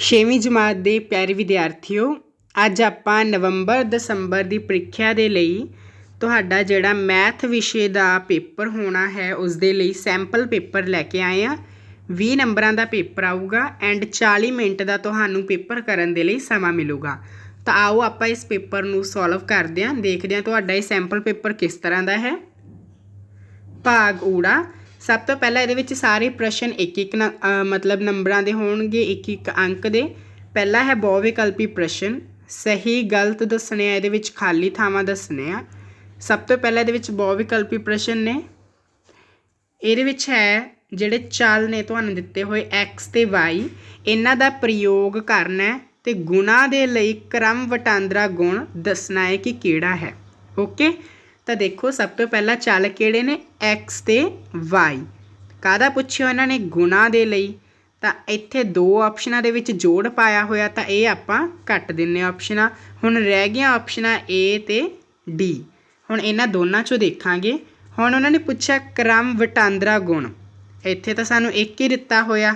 ਛੇਵੀਂ ਜਮਾਤ ਦੇ ਪਿਆਰੇ ਵਿਦਿਆਰਥੀਓ, ਅੱਜ ਆਪਾਂ ਨਵੰਬਰ ਦਸੰਬਰ ਦੀ ਪ੍ਰੀਖਿਆ ਦੇ ਲਈ ਤੁਹਾਡਾ ਜਿਹੜਾ ਮੈਥ ਵਿਸ਼ੇ ਦਾ ਪੇਪਰ ਹੋਣਾ ਹੈ ਉਸ ਦੇ ਲਈ ਸੈਂਪਲ ਪੇਪਰ ਲੈ ਕੇ ਆਏ ਆ 20 ਨੰਬਰਾਂ ਦਾ ਪੇਪਰ ਆਊਗਾ ਐਂਡ 40 ਮਿੰਟ ਦਾ ਤੁਹਾਨੂੰ ਪੇਪਰ ਕਰਨ ਦੇ ਲਈ ਸਮਾਂ ਮਿਲੂਗਾ। ਤਾਂ ਆਓ ਆਪਾਂ ਇਸ ਪੇਪਰ ਨੂੰ ਸੋਲਵ ਕਰਦੇ ਹਾਂ, ਦੇਖਦੇ ਹਾਂ ਤੁਹਾਡਾ ਇਹ ਸੈਂਪਲ ਪੇਪਰ ਕਿਸ ਤਰ੍ਹਾਂ ਦਾ ਹੈ। ਭਾਗ ਊੜਾ ਸਭ ਤੋਂ ਪਹਿਲਾਂ ਇਹਦੇ ਵਿੱਚ ਸਾਰੇ ਪ੍ਰਸ਼ਨ ਇੱਕ ਇੱਕ ਨ- ਮਤਲਬ ਨੰਬਰਾਂ ਦੇ ਹੋਣਗੇ, ਇੱਕ ਇੱਕ ਅੰਕ ਦੇ। ਪਹਿਲਾ ਹੈ ਬਹੁ ਵਿਕਲਪੀ ਪ੍ਰਸ਼ਨ। ਸਹੀ ਗਲਤ ਦੱਸਣੇ ਆ, ਇਹਦੇ ਵਿੱਚ ਖਾਲੀ ਥਾਵਾਂ ਦੱਸਣੇ ਆ। ਸਭ ਤੋਂ ਪਹਿਲਾਂ ਇਹਦੇ ਵਿੱਚ ਬਹੁ ਵਿਕਲਪੀ ਪ੍ਰਸ਼ਨ ਨੇ। ਇਹਦੇ ਵਿੱਚ ਹੈ, ਜਿਹੜੇ ਚੱਲ ਨੇ ਤੁਹਾਨੂੰ ਦਿੱਤੇ ਹੋਏ x ਤੇ y, ਇਹਨਾਂ ਦਾ ਪ੍ਰਯੋਗ ਕਰਨਾ ਹੈ ਤੇ ਗੁਣਾ ਦੇ ਲਈ ਕ੍ਰਮ ਵਟਾਂਦਰਾ ਗੁਣ ਦੱਸਣਾ ਹੈ ਕਿ ਕਿਹੜਾ ਹੈ। ਓਕੇ? ਤਾਂ ਦੇਖੋ, ਸਭ ਤੋਂ ਪਹਿਲਾਂ ਚੱਲ ਕਿਹੜੇ ਨੇ? X ਤੇ y ਕਾਹਦਾ ਪੁੱਛਿਆ ਇਹਨਾਂ ਨੇ? ਗੁਣਾ ਦੇ ਲਈ। ਤਾਂ ਇੱਥੇ ਦੋ ਆਪਸ਼ਨਾਂ ਦੇ ਵਿੱਚ ਜੋੜ ਪਾਇਆ ਹੋਇਆ, ਤਾਂ ਇਹ ਆਪਾਂ ਕੱਟ ਦਿੰਨੇ ਆਪਸ਼ਨਾਂ। ਹੁਣ ਰਹਿ ਗਈਆਂ ਆਪਸ਼ਨਾਂ A ਤੇ D ਹੁਣ ਇਹਨਾਂ ਦੋਨਾਂ ਚੋਂ ਦੇਖਾਂਗੇ। ਹੁਣ ਉਹਨਾਂ ਨੇ ਪੁੱਛਿਆ, ਕ੍ਰਮ ਵਟਾਂਦਰਾ ਗੁਣ। ਇੱਥੇ ਤਾਂ ਸਾਨੂੰ ਇੱਕ ਹੀ ਦਿੱਤਾ ਹੋਇਆ,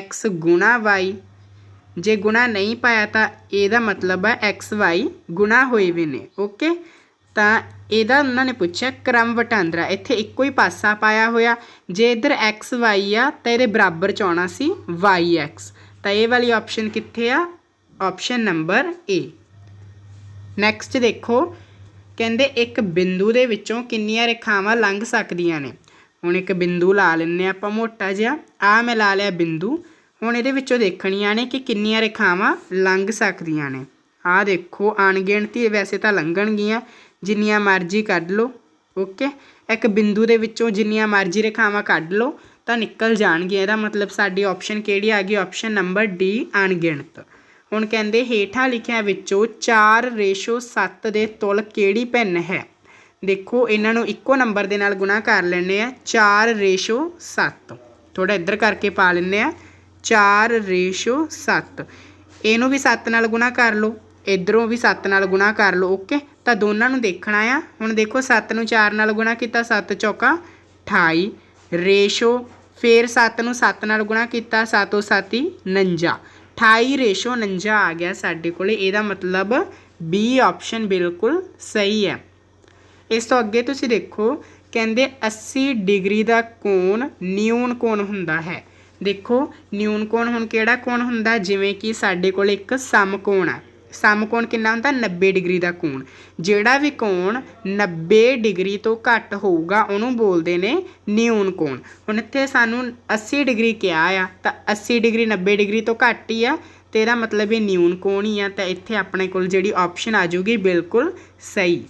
x ਗੁਣਾ y ਜੇ ਗੁਣਾ ਨਹੀਂ ਪਾਇਆ ਤਾਂ ਇਹਦਾ ਮਤਲਬ ਹੈ x, y ਗੁਣਾ ਹੋਏ ਵੀ ਨੇ। ਓਕੇ? ਤਾਂ ਇਹਦਾ ਉਹਨਾਂ ਨੇ ਪੁੱਛਿਆ, ਕ੍ਰਮ ਵਟਾਂਦਰਾ, ਇੱਥੇ ਇੱਕੋ ਹੀ ਪਾਸਾ ਪਾਇਆ ਹੋਇਆ। ਜੇ ਇੱਧਰ ਐਕਸ ਵਾਈ ਆ, ਤਾਂ ਇਹਦੇ ਬਰਾਬਰ ਚ ਆਉਣਾ ਸੀ ਵਾਈ ਐਕਸ ਤਾਂ ਇਹ ਵਾਲੀ ਆਪਸ਼ਨ ਕਿੱਥੇ ਆ? ਆਪਸ਼ਨ ਨੰਬਰ ਏ ਨੈਕਸਟ ਦੇਖੋ, ਕਹਿੰਦੇ ਇੱਕ ਬਿੰਦੂ ਦੇ ਵਿੱਚੋਂ ਕਿੰਨੀਆਂ ਰੇਖਾਵਾਂ ਲੰਘ ਸਕਦੀਆਂ ਨੇ। ਹੁਣ ਇੱਕ ਬਿੰਦੂ ਲਾ ਲੈਂਦੇ ਹਾਂ ਆਪਾਂ, ਮੋਟਾ ਜਿਹਾ। ਆ ਮੈਂ ਲਾ ਲਿਆ ਬਿੰਦੂ। ਹੁਣ ਇਹਦੇ ਵਿੱਚੋਂ ਦੇਖਣੀਆਂ ਨੇ ਕਿ ਕਿੰਨੀਆਂ ਰੇਖਾਵਾਂ ਲੰਘ ਸਕਦੀਆਂ ਨੇ। ਆਹ ਦੇਖੋ, ਅਣਗਿਣਤੀ ਵੈਸੇ ਤਾਂ ਲੰਘਣਗੀਆਂ। ਜਿੰਨੀਆਂ ਮਰਜ਼ੀ ਕੱਢ ਲਓ ਓਕੇ ਇੱਕ ਬਿੰਦੂ ਦੇ ਵਿੱਚੋਂ ਜਿੰਨੀਆਂ ਮਰਜ਼ੀ ਰੇਖਾਵਾਂ ਕੱਢ ਲਓ, ਤਾਂ ਨਿਕਲ ਜਾਣਗੀਆਂ। ਇਹਦਾ ਮਤਲਬ ਸਾਡੀ ਆਪਸ਼ਨ ਕਿਹੜੀ ਆ ਗਈ? ਆਪਸ਼ਨ ਨੰਬਰ ਡੀ ਅਣਗਿਣਤ। ਹੁਣ ਕਹਿੰਦੇ ਹੇਠਾਂ ਲਿਖਿਆਂ ਵਿੱਚੋਂ 4 ਰੇਸ਼ੋ 7 ਦੇ ਤੁਲ ਕਿਹੜੀ ਭਿੰਨ ਹੈ? ਦੇਖੋ, ਇਹਨਾਂ ਨੂੰ ਇੱਕੋ ਨੰਬਰ ਦੇ ਨਾਲ ਗੁਣਾ ਕਰ ਲੈਣੇ ਆ 4 ਰੇਸ਼ੋ 7 ਥੋੜਾ ਇੱਧਰ ਕਰਕੇ ਪਾ ਲੈਣੇ ਆ 4 ਰੇਸ਼ੋ 7 ਇਹਨੂੰ ਵੀ 7 ਨਾਲ ਗੁਣਾ ਕਰ ਲਓ, ਇਧਰੋਂ ਵੀ 7 ਨਾਲ ਗੁਣਾ ਕਰ ਲਓ ਓਕੇ ਤਾਂ ਦੋਨਾਂ ਨੂੰ ਦੇਖਣਾ ਆ। ਹੁਣ ਦੇਖੋ 7 ਨੂੰ 4 ਨਾਲ ਗੁਣਾ ਕੀਤਾ 7 ਚੌਕਾ 28 ਰੇਸ਼ੋ ਫਿਰ 7 ਨੂੰ 7 ਨਾਲ ਗੁਣਾ ਕੀਤਾ 7 7 49 28 ਰੇਸ਼ੋ 49 ਆ ਗਿਆ ਸਾਡੇ ਕੋਲੇ। ਇਹਦਾ ਮਤਲਬ B ਆਪਸ਼ਨ ਬਿਲਕੁਲ ਸਹੀ ਹੈ। ਇਸ ਤੋਂ ਅੱਗੇ ਤੁਸੀਂ ਦੇਖੋ, ਕਹਿੰਦੇ 80 ਡਿਗਰੀ ਦਾ ਕੋਣ ਨਿਊਨ ਕੋਣ ਹੁੰਦਾ ਹੈ। ਦੇਖੋ, ਨਿਊਨ ਕੋਣ ਹੁਣ ਕਿਹੜਾ ਕੋਣ ਹੁੰਦਾ? ਜਿਵੇਂ ਕਿ ਸਾਡੇ ਕੋਲ ਇੱਕ ਸਮਕੋਣ ਆ ਸਮਕੋਣ ਕਿੰਨਾ ਹੁੰਦਾ? 90 ਡਿਗਰੀ ਦਾ ਕੋਣ। ਜਿਹੜਾ ਵੀ ਕੋਣ 90 ਡਿਗਰੀ ਤੋਂ ਘੱਟ ਹੋਊਗਾ, ਉਹਨੂੰ ਬੋਲਦੇ ਨੇ ਨਿਊਨ ਕੋਣ। ਹੁਣ ਇੱਥੇ ਸਾਨੂੰ 80 ਡਿਗਰੀ ਕਿਹਾ ਆ, ਤਾਂ 80 ਡਿਗਰੀ 90 ਡਿਗਰੀ ਤੋਂ ਘੱਟ ਹੀ ਆ, ਤੇ ਇਹਦਾ ਮਤਲਬ ਇਹ ਨਿਊਨ ਕੋਣ ਹੀ ਆ, ਤਾਂ ਇੱਥੇ ਆਪਣੇ ਕੋਲ ਜਿਹੜੀ ਆਪਸ਼ਨ ਆ ਜਾਊਗੀ ਬਿਲਕੁਲ ਸਹੀ।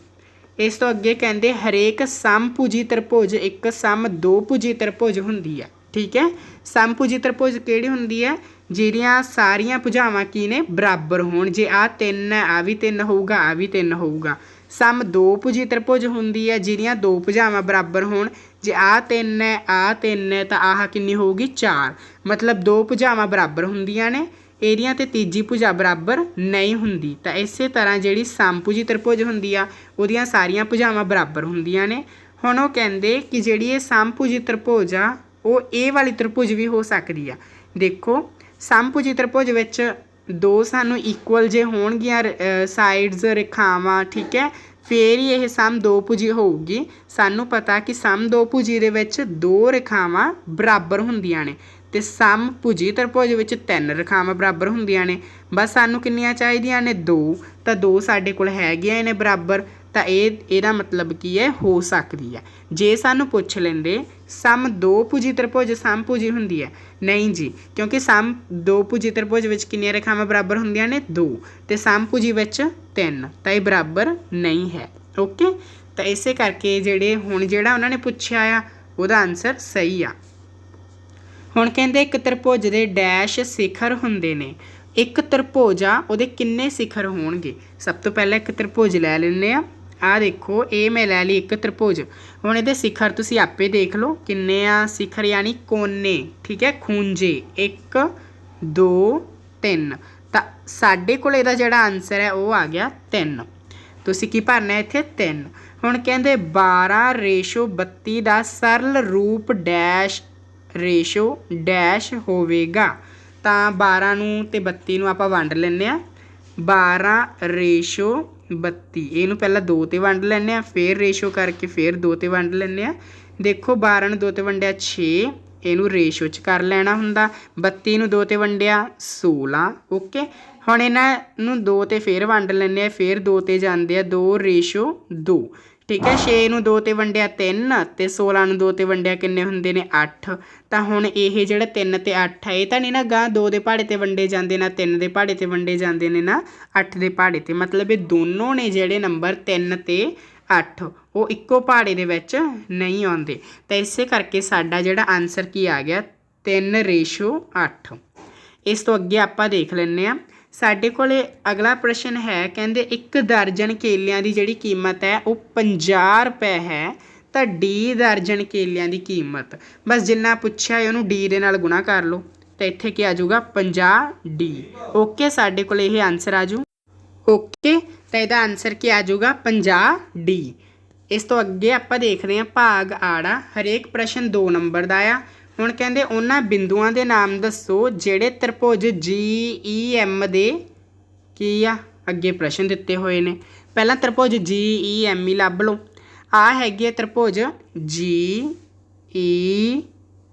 ਇਸ ਤੋਂ ਅੱਗੇ ਕਹਿੰਦੇ ਹਰੇਕ ਸਮਭੁਜੀ ਤਰਭੁਜ ਇੱਕ ਸਮ ਦੋ ਭੁਜੀ ਤਰਭੁਜ ਹੁੰਦੀ ਆ। ਠੀਕ ਹੈ? ਸਮਭੁਜੀ ਤ੍ਰਿਭੁਜ ਕਿਹੜੀ ਹੁੰਦੀ ਹੈ? ਜਿਹੜੀਆਂ ਸਾਰੀਆਂ ਭੁਜਾਵਾਂ ਕੀ ਨੇ? ਬਰਾਬਰ ਹੋਣ। ਜੇ ਆ ਤਿੰਨ ਹੈ ਆ ਵੀ ਤਿੰਨ ਹੋਊਗਾ ਆ ਵੀ ਤਿੰਨ ਹੋਊਗਾ। ਸਮ ਦੋ ਭੁਜੀ ਤ੍ਰਿਭੁਜ ਹੁੰਦੀ ਹੈ, ਜਿਹੜੀਆਂ ਦੋ ਭੁਜਾਵਾਂ ਬਰਾਬਰ ਹੋਣ। ਜੇ ਆ ਤਿੰਨ ਹੈ ਆ ਤਿੰਨ ਹੈ, ਤਾਂ ਆਹ ਕਿੰਨੀ ਹੋਊਗੀ? 4 ਮਤਲਬ ਦੋ ਭੁਜਾਵਾਂ ਬਰਾਬਰ ਹੁੰਦੀਆਂ ਨੇ। ਇਹਦੀਆਂ ਤੇ ਤੀਜੀ ਭੁਜਾ ਬਰਾਬਰ ਨਹੀਂ ਹੁੰਦੀ। ਤਾਂ ਇਸੇ ਤਰ੍ਹਾਂ ਜਿਹੜੀ ਸਮਭੁਜੀ ਤ੍ਰਿਭੁਜ ਹੁੰਦੀ ਆ, ਉਹਦੀਆਂ ਸਾਰੀਆਂ ਭੁਜਾਵਾਂ ਬਰਾਬਰ ਹੁੰਦੀਆਂ ਨੇ। ਹੁਣ ਉਹ ਕਹਿੰਦੇ ਕਿ ਜਿਹੜੀ ਇਹ ਸਮਭੁਜੀ ਤ੍ਰਿਭੁਜ ਆ ਉਹ ਇਹ ਵਾਲੀ ਤ੍ਰਿਭੁਜ ਵੀ ਹੋ ਸਕਦੀ ਆ। ਦੇਖੋ, ਸਮਭੁਜੀ ਤ੍ਰਿਭੁਜ ਵਿੱਚ ਦੋ ਸਾਨੂੰ ਇਕੁਅਲ ਜੇ ਹੋਣਗੀਆਂ ਸਾਈਡਸ ਰੇਖਾਵਾਂ, ਠੀਕ ਹੈ? ਫੇਰ ਹੀ ਇਹ ਸਮ ਦੋ ਭੁਜੀ ਹੋਊਗੀ। ਸਾਨੂੰ ਪਤਾ ਕਿ ਸਮ ਦੋ ਭੁਜੀ ਦੇ ਵਿੱਚ ਦੋ ਰੇਖਾਵਾਂ ਬਰਾਬਰ ਹੁੰਦੀਆਂ ਨੇ ਤੇ ਸਮ ਭੁਜੀ ਤ੍ਰਿਭੁਜ ਵਿੱਚ ਤਿੰਨ ਰੇਖਾਵਾਂ ਬਰਾਬਰ ਹੁੰਦੀਆਂ ਨੇ। ਬਸ ਸਾਨੂੰ ਕਿੰਨੀਆਂ ਚਾਹੀਦੀਆਂ ਨੇ? ਦੋ। ਤਾਂ ਦੋ ਸਾਡੇ ਕੋਲ ਹੈਗੀਆਂ ਨੇ ਬਰਾਬਰ। ਤਾਂ ਇਹ, ਇਹਦਾ ਮਤਲਬ ਕੀ ਹੈ, ਹੋ ਸਕਦੀ ਹੈ। ਜੇ ਸਾਨੂੰ ਪੁੱਛ ਲੈਂਦੇ, ਸਮ ਦੋ ਭੁਜੀ ਤ੍ਰਿਭੁਜ, ਸਮ ਭੁਜੀ ਹੁੰਦੀ ਹੈ। ਨਹੀਂ ਜੀ, ਕਿਉਂਕਿ ਸਮ ਦੋ ਭੁਜੀ ਤ੍ਰਿਭੁਜ ਵਿੱਚ ਕਿੰਨੀਆਂ ਰੇਖਾਵਾਂ ਬਰਾਬਰ ਹੁੰਦੀਆਂ ਨੇ? ਦੋ। ਤੇ ਸਮ ਭੁਜੀ ਵਿੱਚ ਤਿੰਨ। ਤਾਂ ਇਹ ਬਰਾਬਰ ਨਹੀਂ ਹੈ। ਓਕੇ? ਤਾਂ ਇਸੇ ਕਰਕੇ ਜਿਹੜੇ ਹੁਣ ਜਿਹੜਾ ਉਹਨਾਂ ਨੇ ਪੁੱਛਿਆ ਆ, ਉਹਦਾ ਆਨਸਰ ਸਹੀ ਆ। ਹੁਣ ਕਹਿੰਦੇ ਇੱਕ ਤ੍ਰਿਭੁਜ ਦੇ ਡੈਸ਼ ਸਿਖਰ ਹੁੰਦੇ ਨੇ। ਇੱਕ ਤ੍ਰਿਭੁਜ ਆ, ਉਹਦੇ ਕਿੰਨੇ ਸਿਖਰ ਹੋਣਗੇ? ਸਭ ਤੋਂ ਪਹਿਲਾਂ ਇੱਕ ਤ੍ਰਿਭੁਜ ਲੈ ਲੈਂਦੇ ਆ। ਆ ਦੇਖੋ ਇਹ ਮੈਂ ਲੈ ਲਈ ਇੱਕ ਤ੍ਰਿਭੁਜ। ਹੁਣ ਇਹਦੇ ਸਿਖਰ ਤੁਸੀਂ ਆਪੇ ਦੇਖ ਲਓ ਕਿੰਨੇ ਆ ਸਿਖਰ, ਯਾਨੀ ਕੋਨੇ, ਠੀਕ ਹੈ? ਖੂੰਜੇ 1 2 3 ਤਾਂ ਸਾਡੇ ਕੋਲ ਇਹਦਾ ਜਿਹੜਾ ਆਨਸਰ ਹੈ, ਉਹ ਆ ਗਿਆ 3 ਤੁਸੀਂ ਕੀ ਭਰਨਾ ਇੱਥੇ? 3 ਹੁਣ ਕਹਿੰਦੇ 12 ਰੇਸ਼ੋ 32 ਦਾ ਸਰਲ ਰੂਪ ਡੈਸ਼ ਰੇਸ਼ੋ ਡੈਸ਼ ਹੋਵੇਗਾ। ਤਾਂ 12 ਨੂੰ ਤੇ 32 ਨੂੰ ਆਪਾਂ ਵੰਡ ਲੈਂਦੇ ਆ 12 ਰੇਸ਼ੋ 32 ਇਹਨੂੰ ਪਹਿਲਾਂ 2 ਤੇ ਵੰਡ ਲੈਂਦੇ ਆ ਫਿਰ ਰੇਸ਼ੋ ਕਰਕੇ ਫਿਰ 2 ਤੇ ਵੰਡ ਲੈਂਦੇ ਆ ਦੇਖੋ 12 ਨੂੰ 2 ਤੇ ਵੰਡਿਆ 6 ਇਹਨੂੰ ਰੇਸ਼ੋ ਚ ਕਰ ਲੈਣਾ ਹੁੰਦਾ। 32 ਨੂੰ 2 ਤੇ ਵੰਡਿਆ 16 ਓਕੇ ਹੁਣ ਇਹਨਾਂ ਨੂੰ 2 ਤੇ ਫਿਰ ਵੰਡ ਲੈਂਦੇ ਆ ਫਿਰ 2 ਤੇ ਜਾਂਦੇ ਆ 2 ਰੇਸ਼ੋ 2 ਠੀਕ ਹੈ 6 ਨੂੰ 2 ਤੇ ਵੰਡਿਆ 3 ਤੇ 16 ਨੂੰ 2 ਤੇ ਵੰਡਿਆ ਕਿੰਨੇ ਹੁੰਦੇ ਨੇ? 8 ਤਾਂ ਹੁਣ ਇਹ ਜਿਹੜਾ 3 ਤੇ 8 ਹੈ, ਇਹ ਤਾਂ ਨਹੀਂ ਨਾ ਗਾਂ 2 ਦੇ ਪਹਾੜੇ ਤੇ ਵੰਡੇ ਜਾਂਦੇ ਨਾ 3 ਦੇ ਪਹਾੜੇ ਤੇ ਵੰਡੇ ਜਾਂਦੇ ਨੇ ਨਾ 8 ਦੇ ਪਹਾੜੇ ਤੇ। ਮਤਲਬ ਇਹ ਦੋਨੋਂ ਨੇ ਜਿਹੜੇ ਨੰਬਰ 3 ਤੇ 8 ਉਹ ਇੱਕੋ ਪਹਾੜੇ ਦੇ ਵਿੱਚ ਨਹੀਂ ਆਉਂਦੇ। ਤਾਂ ਇਸੇ ਕਰਕੇ ਸਾਡਾ ਜਿਹੜਾ ਆਨਸਰ ਕੀ ਆ ਗਿਆ? 3 ਰੇਸ਼ੋ 8 ਇਸ ਤੋਂ ਅੱਗੇ ਆਪਾਂ ਦੇਖ ਲੈਂਦੇ ਆ ਸਾਡੇ ਕੋਲੇ ਅਗਲਾ ਪ੍ਰਸ਼ਨ ਹੈ, ਕਹਿੰਦੇ ਇੱਕ ਦਰਜਨ ਕੇਲਿਆਂ ਦੀ ਜਿਹੜੀ ਕੀਮਤ ਹੈ, ਉਹ 50 ਰੁਪਏ ਹੈ, ਤਾਂ ਡੀ ਦਰਜਨ ਕੇਲਿਆਂ ਦੀ ਕੀਮਤ। ਬਸ ਜਿੰਨਾ ਪੁੱਛਿਆ ਹੈ, ਉਹਨੂੰ ਡੀ ਦੇ ਨਾਲ ਗੁਣਾ ਕਰ ਲਓ, ਤਾਂ ਇੱਥੇ ਕੀ ਆ ਜਾਊਗਾ? 50 ਡੀ। ਓਕੇ, ਸਾਡੇ ਕੋਲ ਇਹ ਆਨਸਰ ਆ ਜੂ ਓਕੇ, ਤਾਂ ਇਹਦਾ ਆਨਸਰ ਕੀ ਆ ਜਾਊਗਾ? 50 ਡੀ। ਇਸ ਤੋਂ ਅੱਗੇ ਆਪਾਂ ਦੇਖਦੇ ਹਾਂ ਭਾਗ ਆੜਾ। ਹਰੇਕ ਪ੍ਰਸ਼ਨ 2 ਨੰਬਰ ਦਾ ਆ। ਹੁਣ ਕਹਿੰਦੇ ਉਹਨਾਂ ਬਿੰਦੂਆਂ ਦੇ ਨਾਮ ਦੱਸੋ ਜਿਹੜੇ ਤ੍ਰਿਭੁਜ ਜੀ ਈ ਐਮ ਦੇ ਕੀ ਆ? ਅੱਗੇ ਪ੍ਰਸ਼ਨ ਦਿੱਤੇ ਹੋਏ ਨੇ। ਪਹਿਲਾਂ ਤ੍ਰਿਭੁਜ ਜੀ ਈ ਐਮ ਹੀ ਲੱਭ ਲਓ। ਆ ਹੈਗੀ ਹੈ ਤ੍ਰਿਭੁਜ ਜੀ ਈ e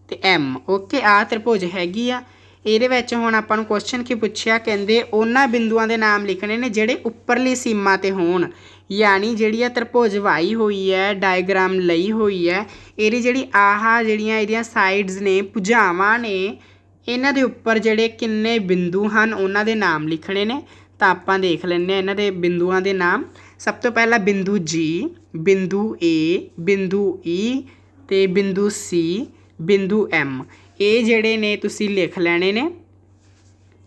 ਤੇ ਐਮ ਓਕੇ ਆ ਤ੍ਰਿਭੁਜ ਹੈਗੀ ਆ। ਇਹਦੇ ਵਿੱਚ ਹੁਣ ਆਪਾਂ ਨੂੰ ਕੁਐਸਚਨ ਕੀ ਪੁੱਛਿਆ? ਕਹਿੰਦੇ ਉਹਨਾਂ ਬਿੰਦੂਆਂ ਦੇ ਨਾਮ ਲਿਖਣੇ ਨੇ ਜਿਹੜੇ ਉੱਪਰਲੀ ਸੀਮਾ ਤੇ ਹੋਣ। ਯਾਨੀ ਜਿਹੜੀ ਆ ਤ੍ਰਿਭੁਜ ਵਾਈ ਹੋਈ ਹੈ ਡਾਇਗ੍ਰਾਮ ਲਈ ਹੋਈ ਹੈ, ਇਹਦੀ ਜਿਹੜੀ ਆਹਾ ਜਿਹੜੀਆਂ ਇਹਦੀਆਂ ਸਾਈਡਸ ਨੇ, ਭੁਜਾਵਾਂ ਨੇ, ਇਹਨਾਂ ਦੇ ਉੱਪਰ ਜਿਹੜੇ ਕਿੰਨੇ ਬਿੰਦੂ ਹਨ, ਉਹਨਾਂ ਦੇ ਨਾਮ ਲਿਖਣੇ ਨੇ। ਤਾਂ ਆਪਾਂ ਦੇਖ ਲੈਂਦੇ ਆ ਇਹਨਾਂ ਦੇ ਬਿੰਦੂਆਂ ਦੇ ਨਾਮ। ਸਭ ਤੋਂ ਪਹਿਲਾਂ ਬਿੰਦੂ G, ਬਿੰਦੂ A, ਬਿੰਦੂ E ਤੇ ਬਿੰਦੂ C, ਬਿੰਦੂ M ਇਹ ਜਿਹੜੇ ਨੇ ਤੁਸੀਂ ਲਿਖ ਲੈਣੇ ਨੇ,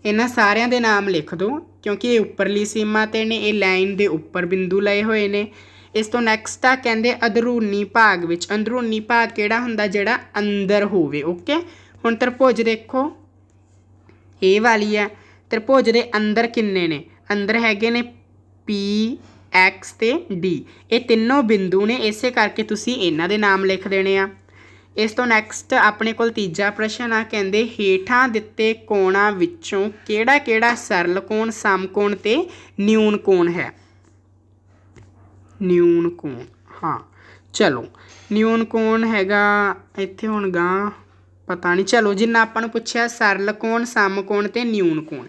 ਇਹਨਾਂ ਸਾਰਿਆਂ ਦੇ ਨਾਮ ਲਿਖ ਦਿਓ ਕਿਉਂਕਿ ਇਹ ਉੱਪਰਲੀ ਸੀਮਾ ਤੇ ਨੇ, ਇਹ ਲਾਈਨ ਦੇ ਉੱਪਰ ਬਿੰਦੂ ਲਏ ਹੋਏ ਨੇ। ਇਸ ਤੋਂ ਨੈਕਸਟ ਆ ਕਹਿੰਦੇ ਅੰਦਰੂਨੀ ਭਾਗ ਵਿੱਚ। ਅੰਦਰੂਨੀ ਭਾਗ ਕਿਹੜਾ ਹੁੰਦਾ? ਜਿਹੜਾ ਅੰਦਰ ਹੋਵੇ ਓਕੇ ਹੁਣ ਤਰਭੁਜ ਦੇਖੋ। ਇਹ ਵਾਲੀ ਹੈ ਤਰਭੁਜ ਦੇ ਅੰਦਰ ਕਿੰਨੇ ਨੇ? ਅੰਦਰ ਹੈਗੇ ਨੇ ਪੀ ਐਕਸ ਤੇ ਡੀ ਇਹ ਤਿੰਨੋਂ ਬਿੰਦੂ ਨੇ, ਇਸੇ ਕਰਕੇ ਤੁਸੀਂ ਇਹਨਾਂ ਦੇ ਨਾਮ ਲਿਖ ਦੇਣੇ ਆ। ਇਸ ਤੋਂ ਨੈਕਸਟ ਆਪਣੇ ਕੋਲ ਤੀਜਾ ਪ੍ਰਸ਼ਨ ਆ, ਕਹਿੰਦੇ ਹੇਠਾਂ ਦਿੱਤੇ ਕੋਣਾਂ ਵਿੱਚੋਂ ਕਿਹੜਾ ਕਿਹੜਾ ਸਰਲ ਕੋਣ ਸਮਕੋਣ ਤੇ ਨਿਊਨ ਕੋਣ ਹੈ? ਨਿਊਨ ਕੋਣ, ਹਾਂ। ਚਲੋ, ਨਿਊਨ ਕੋਣ ਹੈਗਾ ਇੱਥੇ ਹੁਣ ਗਾਂ ਪਤਾ ਨਹੀਂ। ਚਲੋ, ਜਿੰਨਾ ਆਪਾਂ ਨੂੰ ਪੁੱਛਿਆ, ਸਰਲ ਕੋਣ ਸਮਕੋਣ ਤੇ ਨਿਊਨ ਕੋਣ।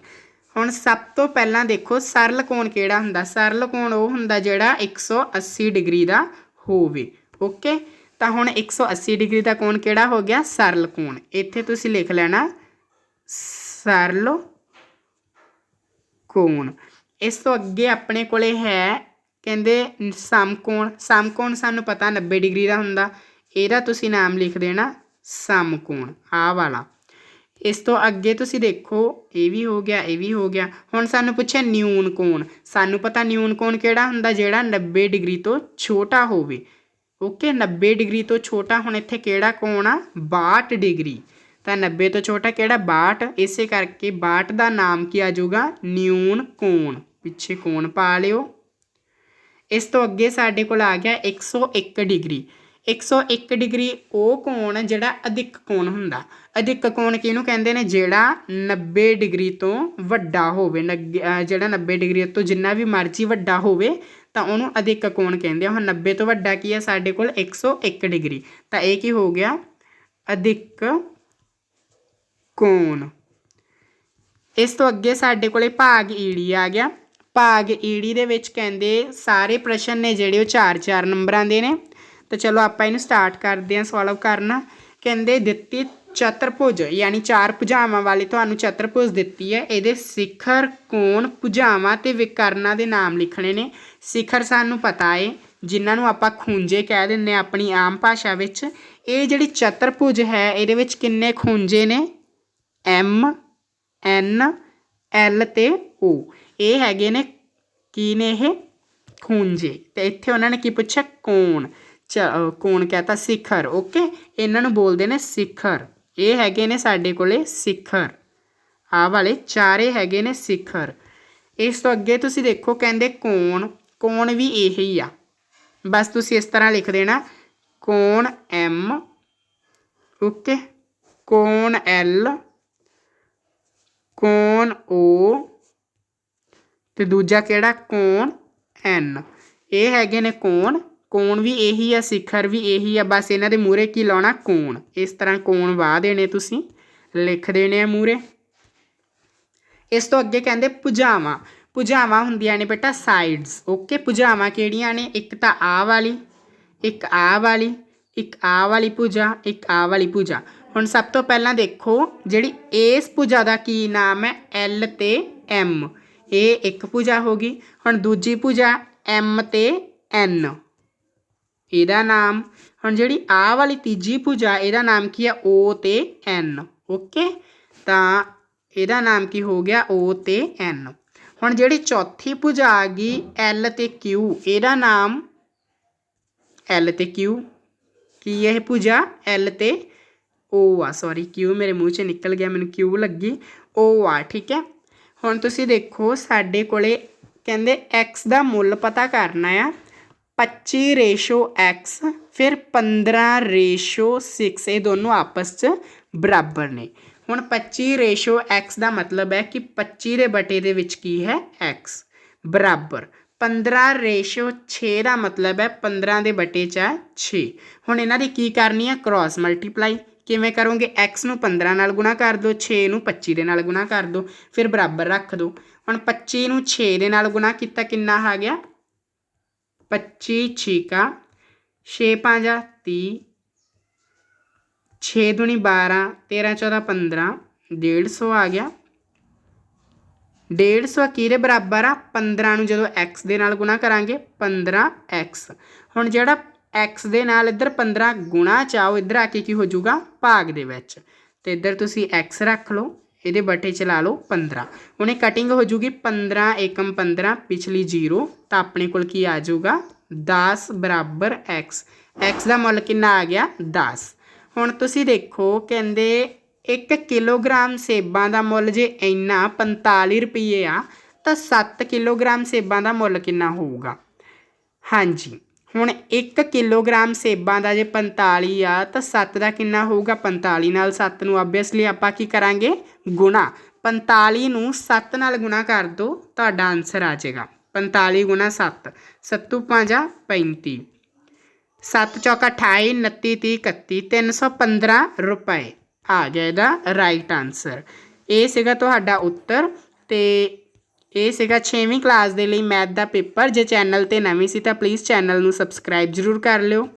ਹੁਣ ਸਭ ਤੋਂ ਪਹਿਲਾਂ ਦੇਖੋ, ਸਰਲ ਕੋਣ ਕਿਹੜਾ ਹੁੰਦਾ? ਸਰਲ ਕੋਣ ਉਹ ਹੁੰਦਾ ਜਿਹੜਾ 180 ਡਿਗਰੀ ਦਾ ਹੋਵੇ, ਓਕੇ? ਤਾਂ ਹੁਣ 180 ਡਿਗਰੀ ਦਾ ਕੋਣ ਕਿਹੜਾ ਹੋ ਗਿਆ? ਸਰਲ ਕੋਣ। ਇੱਥੇ ਤੁਸੀਂ ਲਿਖ ਲੈਣਾ ਸਰਲ ਕੋਣ। ਇਸ ਤੋਂ ਅੱਗੇ ਆਪਣੇ ਕੋਲੇ ਹੈ, ਕਹਿੰਦੇ ਸਮਕੋਣ ਸਮਕੋਣ ਸਾਨੂੰ ਪਤਾ 90 ਡਿਗਰੀ ਦਾ ਹੁੰਦਾ। ਇਹਦਾ ਤੁਸੀਂ ਨਾਮ ਲਿਖ ਦੇਣਾ ਸਮਕੋਣ ਆਹ ਵਾਲਾ। ਇਸ ਤੋਂ ਅੱਗੇ ਤੁਸੀਂ ਦੇਖੋ, ਇਹ ਵੀ ਹੋ ਗਿਆ, ਇਹ ਵੀ ਹੋ ਗਿਆ। ਹੁਣ ਸਾਨੂੰ ਪੁੱਛਿਆ ਨਿਊਨ ਕੋਣ। ਸਾਨੂੰ ਪਤਾ ਨਿਊਨ ਕੋਣ ਕਿਹੜਾ ਹੁੰਦਾ? ਜਿਹੜਾ 90 ਡਿਗਰੀ ਤੋਂ ਛੋਟਾ ਹੋਵੇ। ਓਕੇ 90 ਡਿਗਰੀ ਤੋਂ ਛੋਟਾ ਹੁਣ ਇੱਥੇ ਕਿਹੜਾ ਕੋਣ ਆ? 62 ਡਿਗਰੀ। ਤਾਂ 90 ਤੋਂ ਛੋਟਾ ਕਿਹੜਾ? 62 ਇਸੇ ਕਰਕੇ 62 ਦਾ ਨਾਮ ਕੀ ਆ ਜਾਊਗਾ? ਨਿਊਨ ਕੋਣ। ਪਿੱਛੇ ਕੋਣ ਪਾ ਲਿਓ। ਇਸ ਤੋਂ ਅੱਗੇ ਸਾਡੇ ਕੋਲ ਆ ਗਿਆ 101 ਡਿਗਰੀ। 101 ਡਿਗਰੀ ਉਹ ਕੋਣ ਜਿਹੜਾ ਅਧਿਕ ਕੋਣ ਹੁੰਦਾ? ਅਧਿਕ ਕੋਣ ਕਿਹਨੂੰ ਕਹਿੰਦੇ ਨੇ? ਜਿਹੜਾ 90 ਡਿਗਰੀ ਤੋਂ ਵੱਡਾ ਹੋਵੇ। ਨੱਗ- ਜਿਹੜਾ 90 ਡਿਗਰੀ ਤੋਂ ਜਿੰਨਾ ਵੀ ਮਰਜ਼ੀ ਵੱਡਾ ਹੋਵੇ ਤਾਂ ਉਹਨੂੰ ਅਧਿਕ ਕੋਣ ਕਹਿੰਦੇ ਆ। ਹੁਣ 90 ਤੋਂ ਵੱਡਾ ਕੀ ਹੈ ਸਾਡੇ ਕੋਲ 101 ਡਿਗਰੀ। ਤਾਂ ਇਹ ਕੀ ਹੋ ਗਿਆ? ਅਧਿਕ ਕੋਣ। ਇਸ ਤੋਂ ਅੱਗੇ ਸਾਡੇ ਕੋਲੇ ਭਾਗ ਈੜੀ ਆ ਗਿਆ। ਭਾਗ ਈੜੀ ਦੇ ਵਿੱਚ ਕਹਿੰਦੇ ਸਾਰੇ ਪ੍ਰਸ਼ਨ ਨੇ ਜਿਹੜੇ ਉਹ 4-4 ਨੰਬਰਾਂ ਦੇ ਨੇ। ਤਾਂ ਚਲੋ ਆਪਾਂ ਇਹਨੂੰ ਸਟਾਰਟ ਕਰਦੇ ਹਾਂ ਸੋਲਵ ਕਰਨਾ। ਕਹਿੰਦੇ ਦਿੱਤੀ ਚਤਰਭੁਜ ਯਾਨੀ ਚਾਰ ਭੁਜਾਵਾਂ ਵਾਲੀ ਤੁਹਾਨੂੰ ਚਤੁਰਭੁਜ ਦਿੱਤੀ ਹੈ। ਇਹਦੇ ਸਿਖਰ, ਕੋਣ, ਭੁਜਾਵਾਂ ਤੇ ਵਿਕਰਨਾਂ ਦੇ ਨਾਮ ਲਿਖਣੇ ਨੇ। ਸਿਖਰ ਸਾਨੂੰ ਪਤਾ ਏ, ਜਿਨ੍ਹਾਂ ਨੂੰ ਆਪਾਂ ਖੂੰਜੇ ਕਹਿ ਦਿੰਦੇ ਆ ਆਪਣੀ ਆਮ ਭਾਸ਼ਾ ਵਿੱਚ। ਇਹ ਜਿਹੜੀ ਚਤੁਰਭੁਜ ਹੈ, ਇਹਦੇ ਵਿੱਚ ਕਿੰਨੇ ਖੂੰਜੇ ਨੇ? M N L ਤੇ ਓ। ਇਹ ਹੈਗੇ ਨੇ, ਕੀ ਨੇ ਇਹ? ਖੂੰਜੇ ਤੇ ਇੱਥੇ ਉਹਨਾਂ ਨੇ ਕੀ ਪੁੱਛਿਆ? ਕੋਣ। ਚ ਅਹ ਕੋਣ ਕਹਤਾ ਸਿਖਰ। ਓਕੇ? ਇਹਨਾਂ ਨੂੰ ਬੋਲਦੇ ਨੇ ਸਿਖਰ। ਇਹ ਹੈਗੇ ਨੇ ਸਾਡੇ ਕੋਲੇ ਸਿਖਰ। ਆ ਵਾਲੇ ਚਾਰੇ ਹੈਗੇ ਨੇ ਸਿਖਰ। ਇਸ ਤੋਂ ਅੱਗੇ ਤੁਸੀਂ ਦੇਖੋ ਕਹਿੰਦੇ ਕੋਣ ਕੋਣ ਵੀ ਇਹ ਹੀ ਆ। ਬਸ ਤੁਸੀਂ ਇਸ ਤਰ੍ਹਾਂ ਲਿਖ ਦੇਣਾ, ਕੋਣ ਐਮ, ਓਕੇ? ਕੋਣ L ਕੋਣ ਓ, ਤੇ ਦੂਜਾ ਕਿਹੜਾ? ਕੋਣ ਐਨ। ਇਹ ਹੈਗੇ ਨੇ ਕੋਣ ਕੋਣ ਵੀ ਇਹੀ ਆ, ਸਿਖਰ ਵੀ ਇਹੀ ਆ, ਬਸ ਇਹਨਾਂ ਦੇ ਮੂਹਰੇ ਕੀ ਲਾਉਣਾ? ਕੋਣ। ਇਸ ਤਰ੍ਹਾਂ ਕੋਣ ਵਾਹ ਦੇਣੇ ਤੁਸੀਂ, ਲਿਖ ਦੇਣੇ ਆ ਮੂਹਰੇ। ਇਸ ਤੋਂ ਅੱਗੇ ਕਹਿੰਦੇ ਭੁਜਾਵਾਂ। ਭੁਜਾਵਾਂ ਹੁੰਦੀਆਂ ਨੇ ਬੇਟਾ ਸਾਈਡਸ ਓਕੇ ਭੁਜਾਵਾਂ ਕਿਹੜੀਆਂ ਨੇ? ਇੱਕ ਤਾਂ ਆ ਵਾਲੀ, ਇੱਕ ਆ ਵਾਲੀ, ਇੱਕ ਆ ਵਾਲੀ ਭੁਜਾ, ਇੱਕ ਆ ਵਾਲੀ ਭੁਜਾ। ਹੁਣ ਸਭ ਤੋਂ ਪਹਿਲਾਂ ਦੇਖੋ, ਜਿਹੜੀ ਇਸ ਭੁਜਾ ਦਾ ਕੀ ਨਾਮ ਹੈ? ਐਲ ਤੇ ਐਮ ਇਹ ਇੱਕ ਭੁਜਾ ਹੋ ਗਈ। ਹੁਣ ਦੂਜੀ ਭੁਜਾ ਐਮ ਤੇ ਐਨ ਇਹਦਾ ਨਾਮ, ਹੁਣ ਜਿਹੜੀ ਆ ਵਾਲੀ ਤੀਜੀ ਭੁਜਾ, ਇਹਦਾ ਨਾਮ ਕੀ ਹੈ ਓ ਤੇ ਐਨ ਓਕੇ ਤਾਂ ਇਹਦਾ ਨਾਮ ਕੀ ਹੋ ਗਿਆ? ਓ ਤੇ ਐਨ। ਹੁਣ ਜਿਹੜੀ ਚੌਥੀ ਭੁਜਾ ਆ ਗਈ, ਐਲ ਤੇ ਕਿਊ, ਇਹਦਾ ਨਾਮ ਐਲ ਤੇ ਕਿਊ। ਕੀ ਇਹ ਭੁਜਾ? ਐਲ ਤੇ ਓ ਆ ਸੌਰੀ ਕਿਊ ਮੇਰੇ ਮੂੰਹ 'ਚ ਨਿਕਲ ਗਿਆ, ਮੈਨੂੰ ਕਿਊ ਲੱਗੀ। ਓ ਆ, ਠੀਕ ਹੈ? ਹੁਣ ਤੁਸੀਂ ਦੇਖੋ, ਸਾਡੇ ਕੋਲੇ ਕਹਿੰਦੇ x ਦਾ ਮੁੱਲ ਪਤਾ ਕਰਨਾ ਆ। 25 ਰੇਸ਼ੋ x, ਫਿਰ 15 ਰੇਸ਼ੋ 6 ਇਹ ਦੋਨੋਂ ਆਪਸ 'ਚ ਬਰਾਬਰ ਨੇ। ਹੁਣ 25 ਰੇਸ਼ੋ x ਦਾ ਮਤਲਬ ਹੈ ਕਿ 25 ਦੇ ਬਟੇ ਦੇ ਵਿੱਚ ਕੀ ਹੈ? X, ਬਰਾਬਰ। 15 ਰੇਸ਼ੋ 6 ਦਾ ਮਤਲਬ ਹੈ 15 ਦੇ ਬਟੇ 'ਚ ਹੈ 6 ਹੁਣ ਇਹਨਾਂ ਦੀ ਕੀ ਕਰਨੀ ਹੈ? ਕ੍ਰਾਸ ਮਲਟੀਪਲਾਈ ਕਿਵੇਂ ਕਰੋਗੇ? X ਨੂੰ 15 ਨਾਲ ਗੁਣਾ ਕਰ ਦਿਓ 6 ਨੂੰ 25 ਦੇ ਨਾਲ ਗੁਣਾ ਕਰ ਦਿਓ ਫਿਰ ਬਰਾਬਰ ਰੱਖ ਦਿਓ ਹੁਣ 25 ਨੂੰ 6 ਦੇ ਨਾਲ ਗੁਣਾ ਕੀਤਾ ਕਿੰਨਾ ਆ ਗਿਆ? 25 ਛੀਕਾ, ਛੇ ਪੰਜਾ 30 6 ਦੁਨੀ 12 13 14 15 150 ਆ ਗਿਆ। 150 ਕਿਹਦੇ ਬਰਾਬਰ ਆ 15 ਨੂੰ ਜਦੋਂ x ਦੇ ਨਾਲ ਗੁਣਾ ਕਰਾਂਗੇ 15x ਹੁਣ ਜਿਹੜਾ x ਦੇ ਨਾਲ ਇੱਧਰ 15 ਗੁਣਾ ਚਾਓ ਇੱਧਰ ਆ ਕੇ ਕੀ ਹੋ ਜਾਊਗਾ? ਭਾਗ ਦੇ ਵਿੱਚ। ਤੇ ਇੱਧਰ ਤੁਸੀਂ x ਰੱਖ ਲਓ। ਇਹਦੇ ਬਟੇ ਚਲਾ ਲਾ ਲਓ 15 ਹੁਣ ਇਹ ਕਟਿੰਗ ਹੋ ਜੂਗੀ 15 ਏਕਮ 15 ਪਿਛਲੀ 0 ਤਾਂ ਆਪਣੇ ਕੋਲ ਕੀ ਆ ਜਾਊਗਾ? 10 ਬਰਾਬਰ x x ਦਾ ਮੁੱਲ ਕਿੰਨਾ ਆ ਗਿਆ? 10 ਹੁਣ ਤੁਸੀਂ ਦੇਖੋ, ਕਹਿੰਦੇ 1 ਕਿਲੋਗ੍ਰਾਮ ਸੇਬਾਂ ਦਾ ਮੁੱਲ ਜੇ ਇੰਨਾ 45 ਰੁਪਏ ਆ, ਤਾਂ 7 ਕਿਲੋਗ੍ਰਾਮ ਸੇਬਾਂ ਦਾ ਮੁੱਲ ਕਿੰਨਾ ਹੋਊਗਾ? ਹਾਂਜੀ। ਹੁਣ 1 ਕਿਲੋਗ੍ਰਾਮ ਸੇਬਾਂ ਦਾ ਜੇ 45 ਆ, ਤਾਂ 7 ਦਾ ਕਿੰਨਾ ਹੋਊਗਾ? 45 ਨਾਲ 7 ਨੂੰ ਆਬਵੀਅਸਲੀ ਆਪਾਂ ਕੀ ਕਰਾਂਗੇ? ਗੁਣਾ। 45 ਨੂੰ 7 ਨਾਲ ਗੁਣਾ ਕਰ ਦੋ, ਤੁਹਾਡਾ ਆਨਸਰ ਆ ਜਾਏਗਾ। 45 ਗੁਣਾ 7 ਸੱਤੂ ਪੰਜਾ 35 7 ਚੌਕਾ 28 29 30 31 315 ਰੁਪਏ। ਆ ਗਿਆ ਇਹਦਾ ਰਾਈਟ ਆਨਸਰ ਇਹ ਸੀਗਾ ਤੁਹਾਡਾ ਉੱਤਰ ਤੇ ਇਹ ਸੀਗਾ 6ਵੀਂ ਕਲਾਸ ਦੇ ਲਈ ਮੈਥ ਦਾ ਪੇਪਰ ਜੇ ਚੈਨਲ ਤੇ ਨਵੇਂ ਸੀ ਤਾਂ ਪਲੀਜ਼ ਚੈਨਲ ਨੂੰ ਸਬਸਕ੍ਰਾਈਬ ਜ਼ਰੂਰ ਕਰ ਲਿਓ।